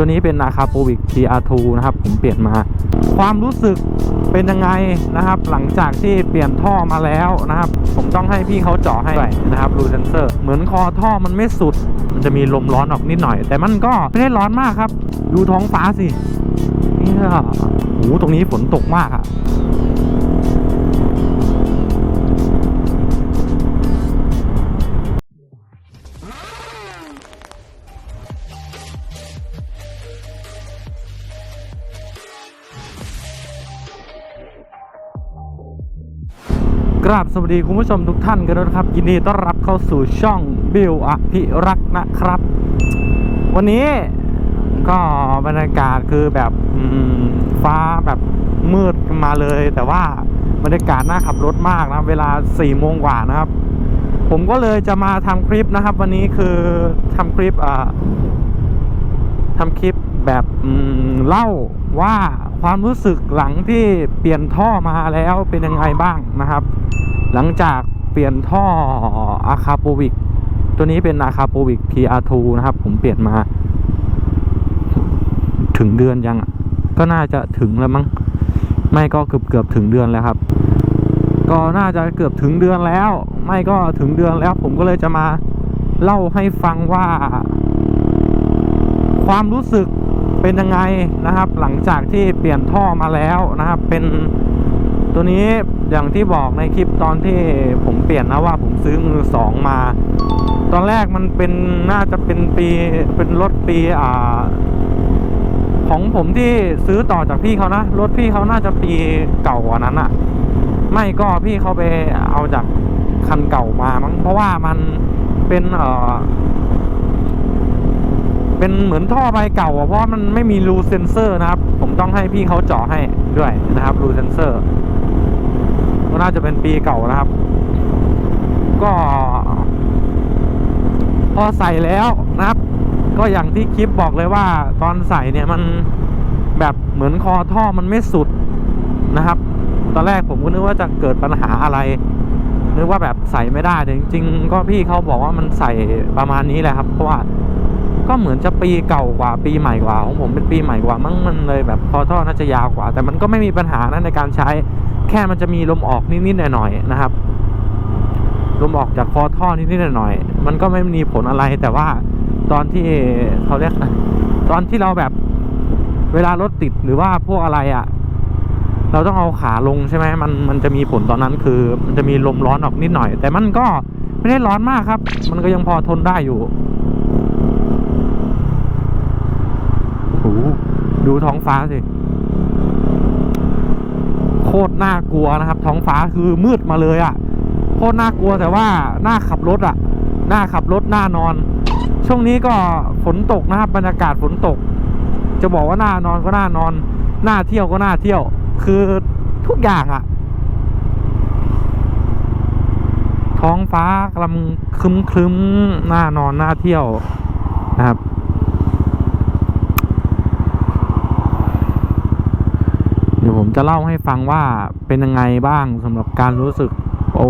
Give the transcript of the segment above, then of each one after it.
ตัวนี้เป็นอาคาโปวิก TR2 นะครับ ผมเปลี่ยนมา ความรู้สึกเป็นยังไงนะครับ หลังจากที่เปลี่ยนท่อมาแล้วนะครับ ผมต้องให้พี่เขาเจาะให้นะครับรูเซนเซอร์ เหมือนคอท่อมันไม่สุด มันจะมีลมร้อนออกนิดหน่อย แต่มันก็ไม่ได้ร้อนมากครับ ดูท้องฟ้าสิเนี่ยโอ้ตรงนี้ฝนตกมากอะ ราบสวัสดีคุณผู้ชมทุกท่านกันด้วยนะครับ ยินดีต้อนรับเข้าสู่ช่องบิวอภิรักษ์นะครับ วันนี้ก็บรรยากาศคือแบบฟ้าแบบมืดมาเลย แต่ว่าบรรยากาศน่าขับรถมากนะเวลา4ี่โมงกว่านะครับ ผมก็เลยจะมาทำคลิปนะครับ วันนี้คือทำคลิปอ่าทำคลิปแบบเล่าว่า ความรู้สึกหลังที่เปลี่ยนท่อมาแล้วเป็นยังไงบ้างนะครับ หลังจากเปลี่ยนท่ออาคาโปวิกตัวนี้เป็นอาคาโปวิก TR2 นะครับ ผมเปลี่ยนมา ถึงเดือนยังก็น่าจะถึงแล้วมั้งไม่ก็เกือบเกือบถึงเดือนแล้วครับ ก็น่าจะเกือบถึงเดือนแล้ว ไม่ก็ถึงเดือนแล้ว ผมก็เลยจะมาเล่าให้ฟังว่า ความรู้สึก เป็นยังไงนะครับ หลังจากที่เปลี่ยนท่อมาแล้วนะครับ เป็นตัวนี้อย่างที่บอกในคลิปตอนที่ผมเปลี่ยนนะว่าผมซื้อมือสองมา ตอนแรกมันเป็นน่าจะเป็นปีเป็นรถปีอ่า ของผมที่ซื้อต่อจากพี่เขานะรถพี่เขาน่าจะปีเก่ากว่านั้นอะไม่ก็พี่เขาไปเอาจากคันเก่ามามั้งเพราะว่ามันเป็นเอ่อ เป็นเหมือนท่อใบเก่าอะเพราะมันไม่มีรูเซนเซอร์นะครับ ผมต้องให้พี่เขาเจาะให้ด้วยนะครับรูเซนเซอร์ก็น่าจะเป็นปีเก่านะครับ ก็ พอใส่แล้วนะครับ ก็อย่างที่คลิปบอกเลยว่า ตอนใส่เนี่ยมันแบบเหมือนคอท่อมันไม่สุดนะครับ ตอนแรกผมก็นึกว่าจะเกิดปัญหาอะไรนึกว่าแบบใส่ไม่ได้แต่จริงๆ ก็พี่เขาบอกว่ามันใส่ประมาณนี้แหละครับ เพราะว่า ก็เหมือนจะปีเก่ากว่าปีใหม่กว่าของผมเป็นปีใหม่กว่ามั้งมันเลยแบบคอท่อน่าจะยาวกว่า แต่มันก็ไม่มีปัญหานะในการใช้แค่มันจะมีลมออกนิดๆหน่อยๆนะครับลมออกจากคอท่อนิดๆหน่อยๆมันก็ไม่มีผลอะไรแต่ว่าตอนที่เขาเรียกตอนที่เราแบบเวลารถติดหรือว่าพวกอะไรอะ่ะ เราต้องเอาขาลงใช่ไหมมันมันจะมีผลตอนนั้นคือ มันจะมีลมร้อนออกนิดหน่อย แต่มันก็ไม่ได้ร้อนมากครับ มันก็ยังพอทนได้อยู่ โอ้โห ดูท้องฟ้าสิ โคตรน่ากลัวนะครับ ท้องฟ้าคือมืดมาเลยอะ่ะ โคตรน่ากลัวแต่ว่าหน้าขับรถอะ่ะ หน้าขับรถหน้านอน ช่วงนี้ก็ฝนตกนะครับ บรรยากาศฝนตก จะบอกว่าหน้านอนก็หน้านอน หน้าเที่ยวก็หน้าเที่ยว คือทุกอย่างอะ่ะ ท้องฟ้ากำลังคึมครึมๆหน้านอนหน้าเที่ยวนะครับ เดี๋ยวผม จะเล่าให้ฟังว่าเป็นยังไงบ้างสำหรับการรู้สึก โอ้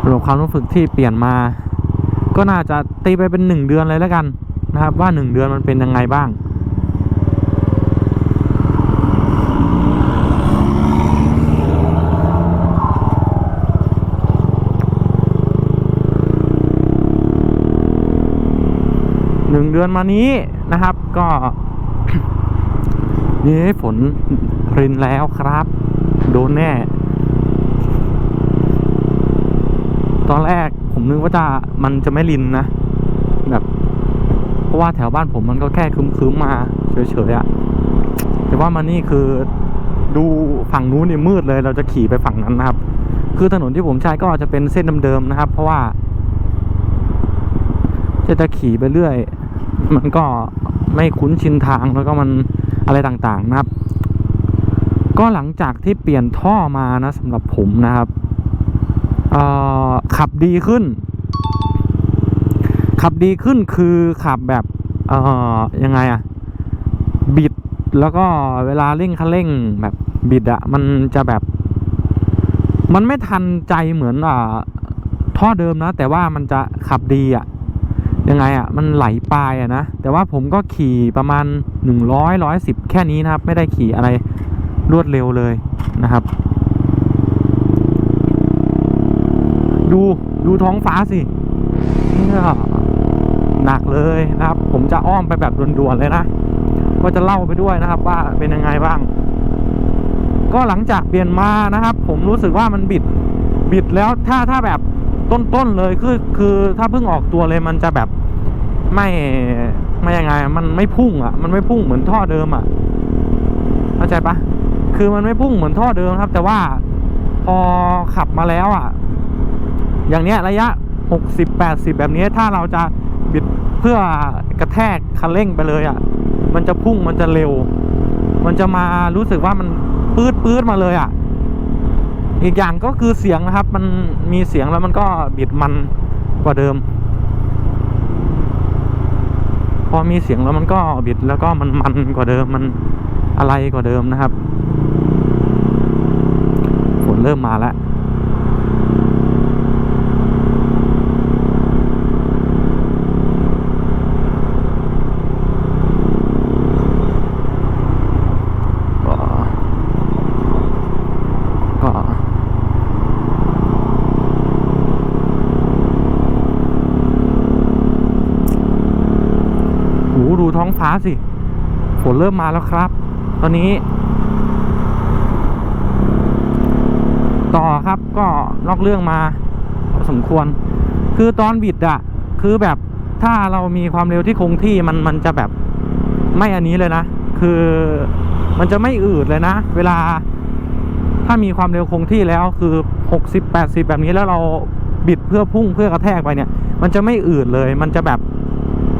สำหรับความรู้สึกที่เปลี่ยนมา ก็น่าจะตีไปเป็นหนึ่งเดือนเลยแล้วกันนะครับ ว่าหนึ่งเดือนมันเป็นยังไงบ้างหนึ่งเดือนมานี้นะครับ ก็ นี่ฝนรินแล้วครับ โดนแน่ ตอนแรกผมนึกว่าจะมันจะไม่รินนะ แบบ เพราะว่าแถวบ้านผมมันก็แค่คึมๆมาเฉยๆอะแต่ว่ามันนี่คือดูฝั่งนู้นเนี่ยมืดเลย เราจะขี่ไปฝั่งนั้นนะครับ คือถนนที่ผมใช้ก็จะเป็นเส้นเดิมๆนะครับ เพราะว่า จะจะขี่ไปเรื่อย มันก็ไม่คุ้นชินทางแล้วก็มัน อะไรต่างๆนะครับ ก็หลังจากที่เปลี่ยนท่อมานะสำหรับผมนะครับขับดีขึ้น ขับดีขึ้นคือขับแบบเอ่อยังไงอะบิดแล้วก็เวลาเร่งคันเร่งแบบบิดอะมันจะแบบ มันไม่ทันใจเหมือนอ่าท่อเดิมนะ แต่ว่ามันจะขับดีอะ ยังไงอะ่ะมันไหลปลายอะนะแต่ว่าผมก็ขี่ประมาณหนึ่งร้อยร้อยสิบแค่นี้นะครับ ไม่ได้ขี่อะไรรวดเร็วเลยนะครับ ดูดูท้องฟ้าสิเนี่ยหนักเลยนะครับ ผมจะอ้อมไปแบบด่วนๆเลยนะก็จะเล่าไปด้วยนะครับ ว่าเป็นยังไงบ้าง ก็หลังจากเปลี่ยนมานะครับ ผมรู้สึกว่ามันบิดบิดแล้วถ้าถ้าแบบต้นๆเลยคือคือถ้าเพิ่งออกตัวเลยมันจะแบบ ไม่ไม่ยังไง มันไม่พุ่งอะ มันไม่พุ่งเหมือนท่อเดิมอะเข้าใจปะคือมันไม่พุ่งเหมือนท่อเดิมครับ แต่ว่าพอขับมาแล้วอะ อย่างเนี้ยระยะหกสิบแปดสิบแบบนี้ถ้าเราจะบิดเพื่อกระแทกคันเร่งไปเลยอะ มันจะพุ่งมันจะเร็ว มันจะมารู้สึกว่ามันปื๊ดปื๊ดมาเลยอะ อีกอย่างก็คือเสียงนะครับ มันมีเสียงแล้วมันก็บิดมันกว่าเดิม พอมีเสียงแล้วมันก็บิดแล้วก็มันมันกว่าเดิมมันอะไรกว่าเดิมนะครับฝนเริ่มมาแล้ว องฟ้าสิ ฝนเริ่มมาแล้วครับ ตอนนี้ ต่อครับก็นอกเรื่องมาพอสมควร คือตอนบิดอะคือแบบถ้าเรามีความเร็วที่คงที่มันมันจะแบบไม่อันนี้เลยนะ คือมันจะไม่อืดเลยนะ เวลาถ้ามีความเร็วคงที่แล้วคือหกสิบแปดสิบแบบนี้แล้วเราบิดเพื่อพุ่งเพื่อกระแทกไปเนี่ย มันจะไม่อืดเลย มันจะแบบ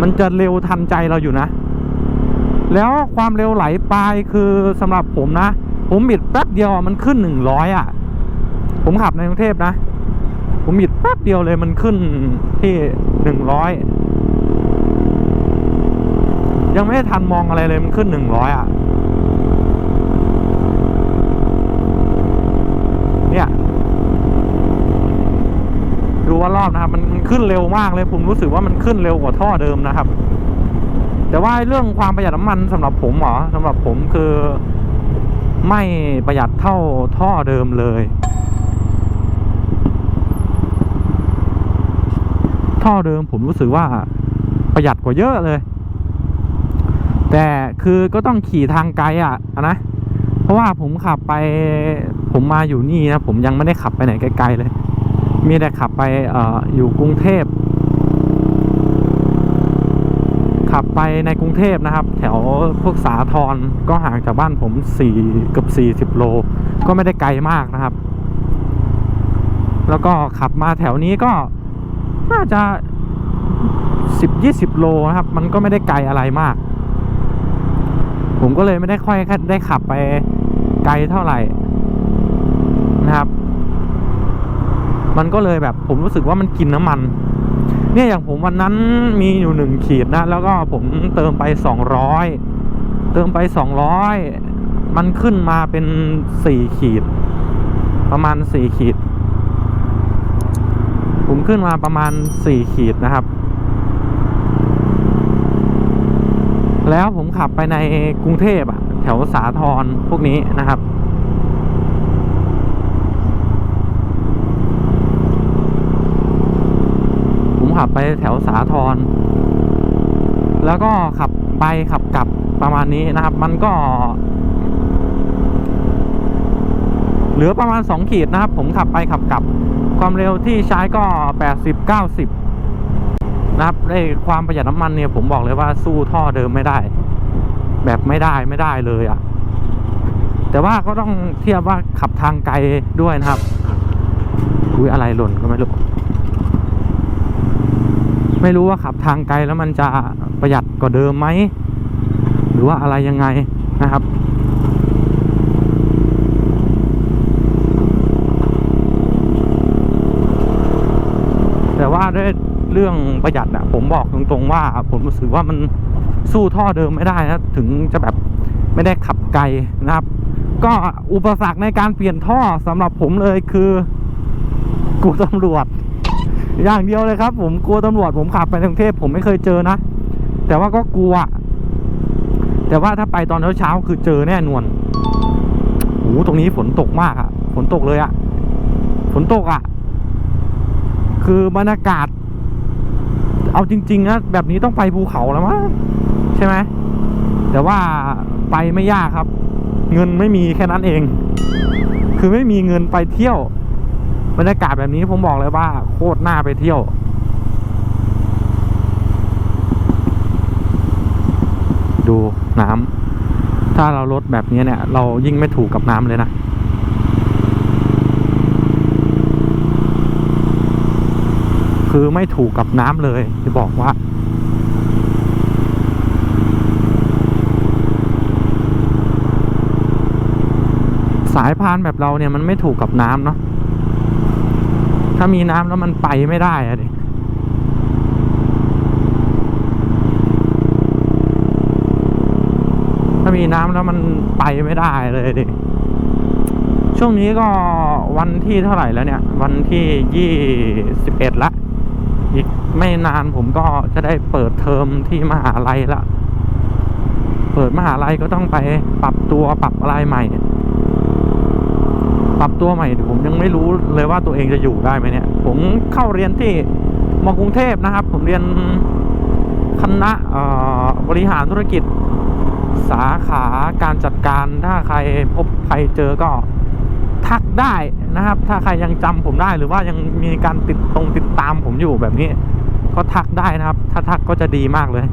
มันจะเร็วทันใจเราอยู่นะ แล้วความเร็วไหลปลายคือสำหรับผมนะ ผมบิดแป๊บเดียวมันขึ้นหนึ่งร้อยอะ ผมขับในกรุงเทพนะ ผมบิดแป๊บเดียวเลยมันขึ้นที่หนึ่งร้อยยังไม่ได้ทันมองอะไรเลยมันขึ้นหนึ่งร้อยอะ เนี่ย ดูว่ารอบนะครับ มันมันขึ้นเร็วมากเลย ผมรู้สึกว่ามันขึ้นเร็วกว่าท่อเดิมนะครับ แต่ว่าเรื่องความประหยัดน้ำมันสำหรับผมเหรอสำหรับผมคือไม่ประหยัดเท่าท่อเดิมเลย ท่อเดิมผมรู้สึกว่าประหยัดกว่าเยอะเลย แต่คือก็ต้องขี่ทางไกลอะนะเพราะว่าผมขับไป ผมมาอยู่นี่นะผมยังไม่ได้ขับไปไหนไกลๆเลย มีแต่ขับไปอออยู่กรุงเทพ ขับไปในกรุงเทพนะครับ แถวพวกสาทรก็ห่างจากบ้านผมสี่เกือบสี่สิบโล ก็ไม่ได้ไกลมากนะครับ แล้วก็ขับมาแถวนี้ก็น่าจะสิบยี่สิบโลนะครับ มันก็ไม่ได้ไกลอะไรมาก ผมก็เลยไม่ได้ค่อยได้ขับไปไกลเท่าไหร่นะครับ มันก็เลยแบบผมรู้สึกว่ามันกินน้ำมัน เนี่ยอย่างผมวันนั้นมีอยู่หนึ่งขีดนะ แล้วก็ผมเติมไปสองร้อยเติมไปสองร้อยมันขึ้นมาเป็นสี่ขีด ประมาณสี่ขีด ผมขึ้นมาประมาณสี่ขีดนะครับ แล้วผมขับไปในกรุงเทพอะแถวสาทรพวกนี้นะครับ ขับไปแถวสาทรแล้วก็ขับไปขับกลับประมาณนี้นะครับ มันก็ เหลือประมาณสองขีดนะครับ ผมขับไปขับกลับ ความเร็วที่ใช้ก็แปดสิบเก้าสิบนะครับในความประหยัดน้ำมันเนี่ยผมบอกเลยว่าสู้ท่อเดิมไม่ได้ แบบไม่ได้ไม่ได้เลยอะ่ะ แต่ว่าก็ต้องเทียบว่าขับทางไกลด้วยนะครับอุ้ยอะไรหล่นก็ไม่รู้ ไม่รู้ว่าขับทางไกลแล้วมันจะประหยัดกว่าเดิมไหม หรือว่าอะไรยังไงนะครับแต่ว่าด้วยเรื่องประหยัดอะผมบอกตรงๆว่า ผมรู้สึกว่ามันสู้ท่อเดิมไม่ได้นะถึงจะแบบไม่ได้ขับไกลนะครับ ก็อุปสรรคในการเปลี่ยนท่อสำหรับผมเลยคือกูตำรวจ อย่างเดียวเลยครับ ผมกลัวตำรวจผมขับไปกรุงเทพผมไม่เคยเจอนะ แต่ว่าก็กลัว แต่ว่าถ้าไปตอนเช้าๆคือเจอแน่นอนโอ้โหตรงนี้ฝนตกมากอะฝนตกเลยอะฝนตกอะคือบรรยากาศ เอาจริงๆนะแบบนี้ต้องไปภูเขาแล้วมั้งใช่ไหมแต่ว่าไปไม่ยากครับ เงินไม่มีแค่นั้นเอง คือไม่มีเงินไปเที่ยว บรรยากาศแบบนี้ผมบอกเลยว่า โคตรน่าไปเที่ยว ดูน้ำถ้าเราลดแบบนี้เนี่ย เรายิ่งไม่ถูกกับน้ำเลยนะคือไม่ถูกกับน้ำเลยจะบอกว่าสายพานแบบเราเนี่ยมันไม่ถูกกับน้ำเนาะ ถ้ามีน้ำแล้วมันไปไม่ได้อะดิถ้ามีน้ำแล้วมันไปไม่ได้เลยดิช่วงนี้ก็วันที่เท่าไหร่แล้วเนี่ย วันที่ยี่สิบเอ็ดละ อีกไม่นานผมก็จะได้เปิดเทอมที่มหาลัยละ เปิดมหาลัยก็ต้องไปปรับตัวปรับอะไรใหม่ ปรับตัวใหม่ผมยังไม่รู้เลยว่าตัวเองจะอยู่ได้ไหมเนี่ย ผมเข้าเรียนที่มกรุงเทพนะครับ ผมเรียนคณะบริหารธุรกิจสาขาการจัดการถ้าใครพบใครเจอก็ทักได้นะครับ ถ้าใครยังจำผมได้หรือว่ายังมีการติดตรงติดตามผมอยู่แบบนี้ ก็ทักได้นะครับ ถ้าทักก็จะดีมากเลย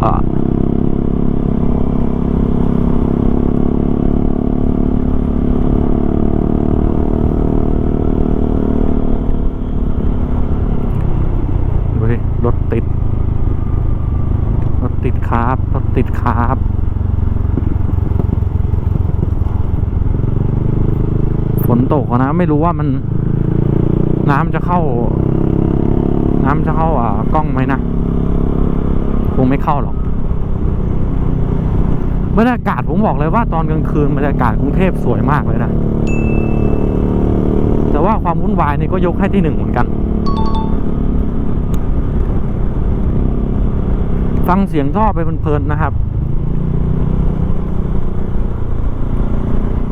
เอ่อดูดิรถติด รถติดครับ รถ ติดครับฝนตกนะ ไม่รู้ว่ามัน น้ำจะเข้า น้ำจะเข้าอ่ากล้องไหมนะคงไม่เข้าหรอกบรรยากาศผมบอกเลยว่าตอนกลางคืนบรรยากาศกรุงเทพสวยมากเลยนะ แต่ว่าความวุ่นวายนี่ก็ยกให้ที่หนึ่งเหมือนกัน ฟังเสียงท่อไปเพลินๆนะครับ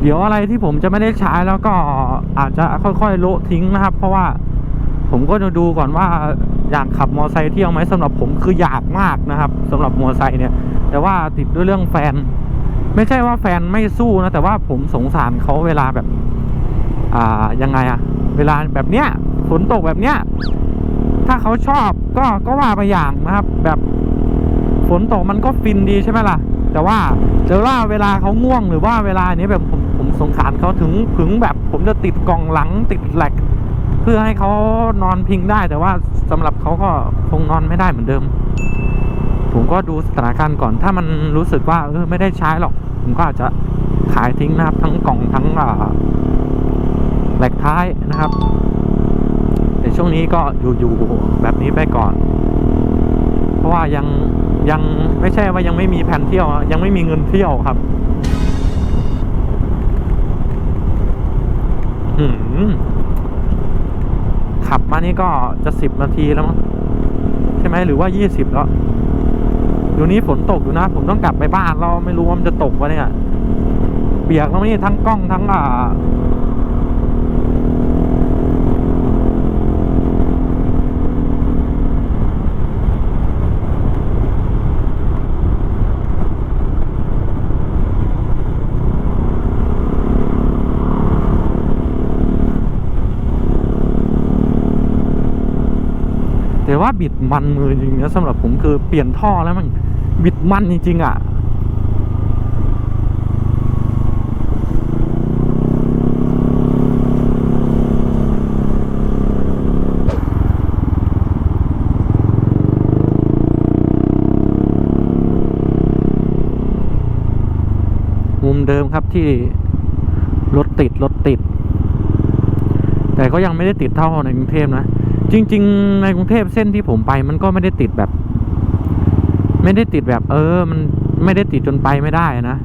เดี๋ยวอะไรที่ผมจะไม่ได้ใช้แล้วก็อาจจะค่อยๆโละทิ้งนะครับ เพราะว่าผมก็จะดูก่อนว่าอยากขับมอไซค์เที่ยวไหมสำหรับผมคืออยากมากนะครับสำหรับมอไซค์เนี่ย แต่ว่าติดด้วยเรื่องแฟน ไม่ใช่ว่าแฟนไม่สู้นะ แต่ว่าผมสงสารเขาเวลาแบบ อ่ายังไงอะเวลาแบบเนี้ยฝนตกแบบเนี้ยถ้าเขาชอบก็ก็ว่าไปอย่างนะครับ แบบ ฝนตกมันก็ฟินดีใช่ไหมล่ะ แต่ว่าแต่ว่าเวลาเขาง่วงหรือว่าเวลาเนี้ยแบบผมผมสงสารเขาถึงถึงแบบผมจะติดกล่องหลังติดแหลก เพื่อให้เขานอนพิงได้ แต่ว่าสำหรับเขาก็คงนอนไม่ได้เหมือนเดิม ผมก็ดูสถานการณ์ก่อน ถ้ามันรู้สึกว่าเออไม่ได้ใช้หรอก ผมก็อาจจะขายทิ้งนะครับ ทั้งกล่องทั้งอ่าแหลกท้ายนะครับ แต่ช่วงนี้ก็อยู่อยู่แบบนี้ไปก่อน เพราะว่ายัง ยังไม่ใช่ว่ายังไม่มีแผนเที่ยว ยังไม่มีเงินเที่ยวครับหืมขับมานี่ก็จะสิบนาทีแล้วมั้งใช่ไหมหรือว่ายี่สิบแล้วเดี๋ยวนี้ฝนตกอยู่นะ ผมต้องกลับไปบ้านเราไม่รู้ว่ามันจะตกวะเนี่ย เปียกแล้วนี่ทั้งกล้องทั้งอ่า ว่าบิดมันมือจริงๆนะสำหรับผมคือเปลี่ยนท่อแล้วมันบิดมันจริงๆอะมุมเดิมครับที่รถติดรถติด แต่ก็ยังไม่ได้ติดเท่าในกรุงเทพนะ จริง ๆ ในกรุงเทพเส้นที่ผมไปมันก็ไม่ได้ติดแบบ ไม่ได้ติดแบบ เออ มันไม่ได้ติดจนไปไม่ได้นะ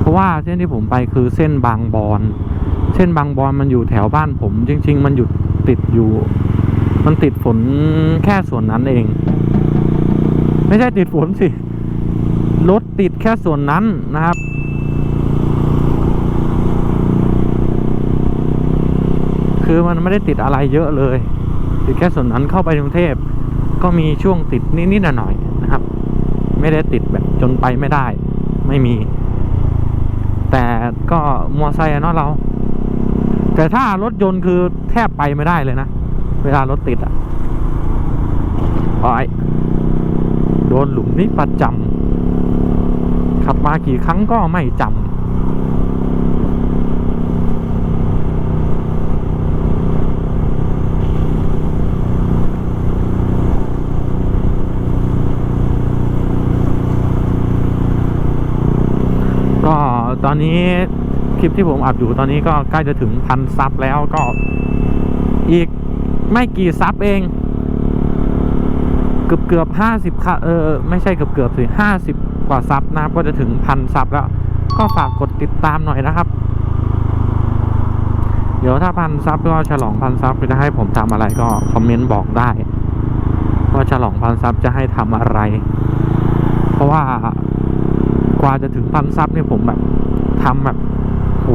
เพราะว่าเส้นที่ผมไปคือเส้นบางบอน เส้นบางบอนมันอยู่แถวบ้านผม จริง ๆ มันหยุดติดอยู่ มันติดฝนแค่ส่วนนั้นเอง ไม่ใช่ติดฝนสิ ติดแค่ส่วนนั้นนะครับคือมันไม่ได้ติดอะไรเยอะเลย ติดแค่ส่วนนั้นเข้าไปกรุงเทพก็มีช่วงติดนิดๆหน่อยๆนะครับ ไม่ได้ติดแบบจนไปไม่ได้ ไม่มี แต่ก็มอไซค์เนาะเรา แต่ถ้ารถยนต์คือแทบไปไม่ได้เลยนะ เวลารถติดอะโอ้ยโดนหลุมนี้ประจำ ขับมากี่ครั้งก็ไม่จำก็ตอนนี้คลิปที่ผมอัดอยู่ตอนนี้ก็ใกล้จะถึงพันซับแล้วก็อีกไม่กี่ซับเอง เกือบเกือบห้าสิบค่ะเออไม่ใช่เกือบเกือบสิห้าสิบกว่าซับนะครับ ก็จะถึงพันซับแล้ว ก็ฝากกดติดตามหน่อยนะครับ เดี๋ยวถ้าพันซับก็ฉลองพันซับจะให้ผมทำอะไรก็คอมเมนต์บอกได้ว่าฉลองพันซับจะให้ทำอะไร เพราะว่ากว่าจะถึงพันซับเนี่ยผมแบบทำแบบโห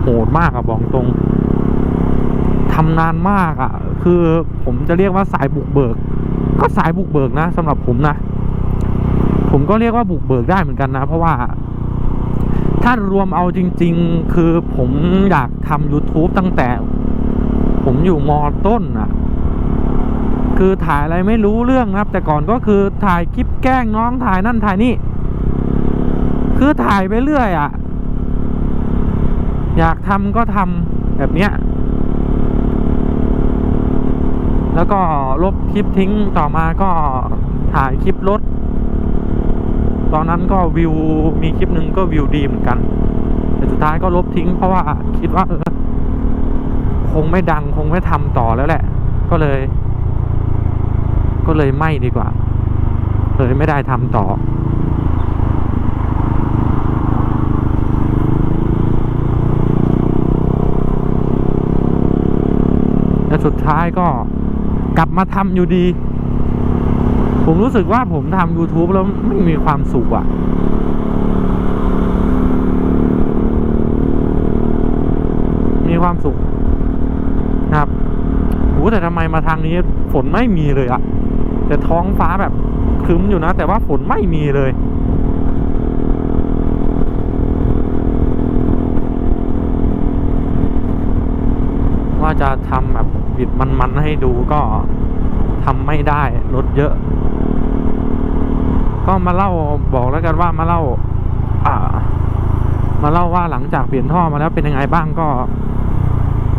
โหดมากอะบอกตรงทำนานมากอะคือผมจะเรียกว่าสายบุกเบิก ก็สายบุกเบิกนะสำหรับผมนะ ผมก็เรียกว่าบุกเบิกได้เหมือนกันนะ เพราะว่า ถ้ารวมเอาจริง ๆ คือผมอยากทำ YouTube ตั้งแต่ ผมอยู่มอต้นอะคือถ่ายอะไรไม่รู้เรื่องนะครับ แต่ก่อนก็คือถ่ายคลิปแกล้งน้องถ่ายนั่นถ่ายนี่ คือถ่ายไปเรื่อยอะ่ะ อยากทำก็ทำแบบเนี้ย แล้วก็ลบคลิปทิ้งต่อมาก็ถ่ายคลิปรถ ตอนนั้นก็วิวมีคลิปหนึ่งก็วิวดีเหมือนกัน แต่สุดท้ายก็ลบทิ้งเพราะว่าคิดว่าเออคงไม่ดังคงไม่ทำต่อแล้วแหละ ก็เลย ก็เลยไม่ดีกว่า เลยไม่ได้ทำต่อและสุดท้ายก็ กลับมาทำอยู่ดี ผมรู้สึกว่าผมทำ YouTube แล้วไม่มีความสุขอะมีความสุขนะครับโหแต่ทำไมมาทางนี้ฝนไม่มีเลยอะแต่ท้องฟ้าแบบครึ้มอยู่นะ แต่ว่าฝนไม่มีเลย ว่าจะทำแบบ บิดมันๆให้ดูก็ทำไม่ได้รถเยอะ ก็มาเล่าบอกแล้วกันว่ามาเล่าอ่ามาเล่าว่าหลังจากเปลี่ยนท่อมาแล้วเป็นยังไงบ้างก็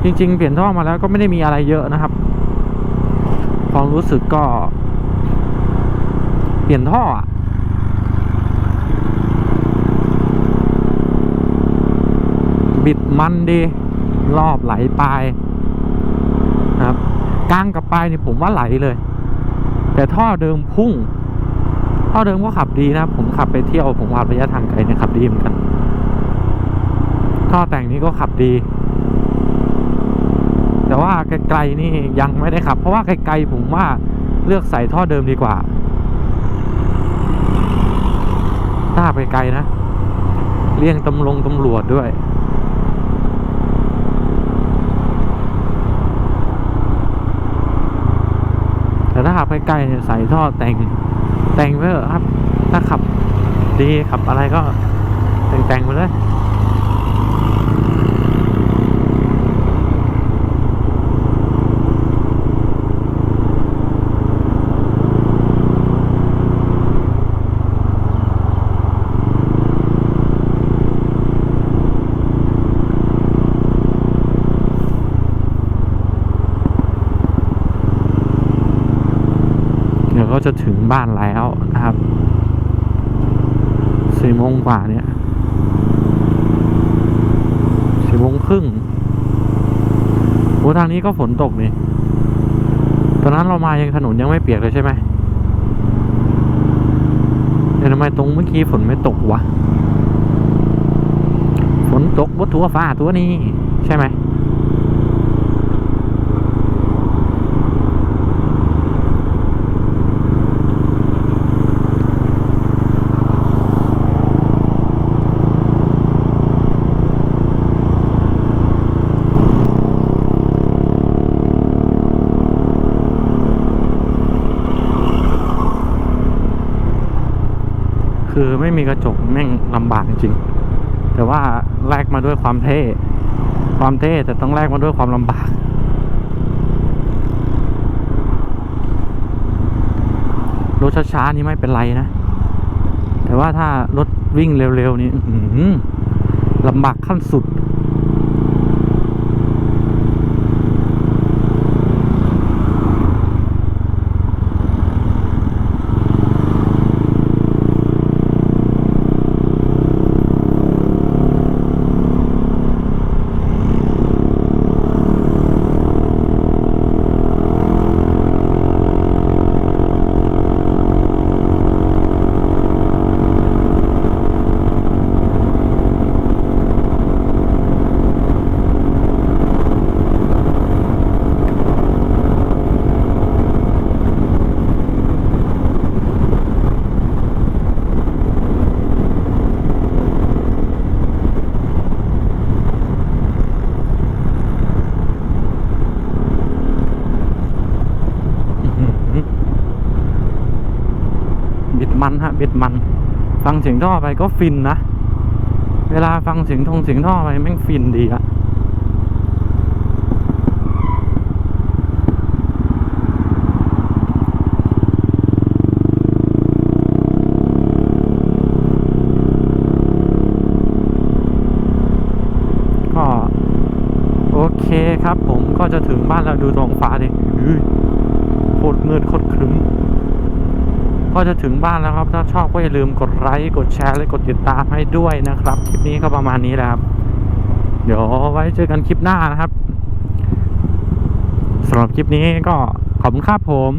จริง ๆ เปลี่ยนท่อมาแล้วก็ไม่ได้มีอะไรเยอะนะครับความรู้สึกก็ เปลี่ยนท่อบิดมันดี รอบไหลปลาย นะครับกลางกับปลายนี่ผมว่าไหลเลย แต่ท่อเดิมพุ่ง ท่อเดิมก็ขับดีนะผมขับไปเที่ยวผมขับระยะทางไกลเนี่ยขับดีเหมือนกัน ท่อแต่งนี้ก็ขับดี แต่ว่าไกลๆนี่ยังไม่ได้ขับ เพราะว่าไกลๆผมว่าเลือกใส่ท่อเดิมดีกว่าถ้าไปไกลนะ เลี่ยงตำลงตำรวจด้วย ถ้าขับใกล้ๆเนี่ยใส่ท่อแต่งแต่งไว้เถอะครับ ถ้าขับดีขับอะไรก็แต่งแต่งไปเลย ก็จะถึงบ้านแล้วนะครับสี่โมงกว่าเนี่ยสี่โมงครึ่งโอ้ทางนี้ก็ฝนตกนี่ตอนนั้นเรามายังถนนยังไม่เปียกเลยใช่ไหมแต่ทำไมตรงเมื่อกี้ฝนไม่ตกวะฝนตกบนทัวฟ้าตัวนี้ใช่ไหม คือไม่มีกระจกแม่งลำบากจริงแต่ว่าแลกมาด้วยความเท่ ความเท่แต่ต้องแลกมาด้วยความลำบาก รถช้าๆนี่ไม่เป็นไรนะ แต่ว่าถ้ารถวิ่งเร็วๆนี้ลำบากขั้นสุด อื้อหือบิดมันฮะ บิดมัน ฟังเสียงท่อไปก็ฟินนะ เวลาฟังเสียงทงเสียงท่อไปแม่งฟินดีอะก็โอเคครับผมก็จะถึงบ้านแล้วดูท้องฟ้าดิโคตรมืดโคตรครึ้ม ก็จะถึงบ้านแล้วครับ ถ้าชอบก็อย่าลืมกด ไลค์กดแชร์และกดติดตามให้ด้วยนะครับ คลิปนี้ก็ประมาณนี้แหละครับ เดี๋ยวไว้เจอกันคลิปหน้านะครับสำหรับคลิปนี้ก็ขอบคุณครับผม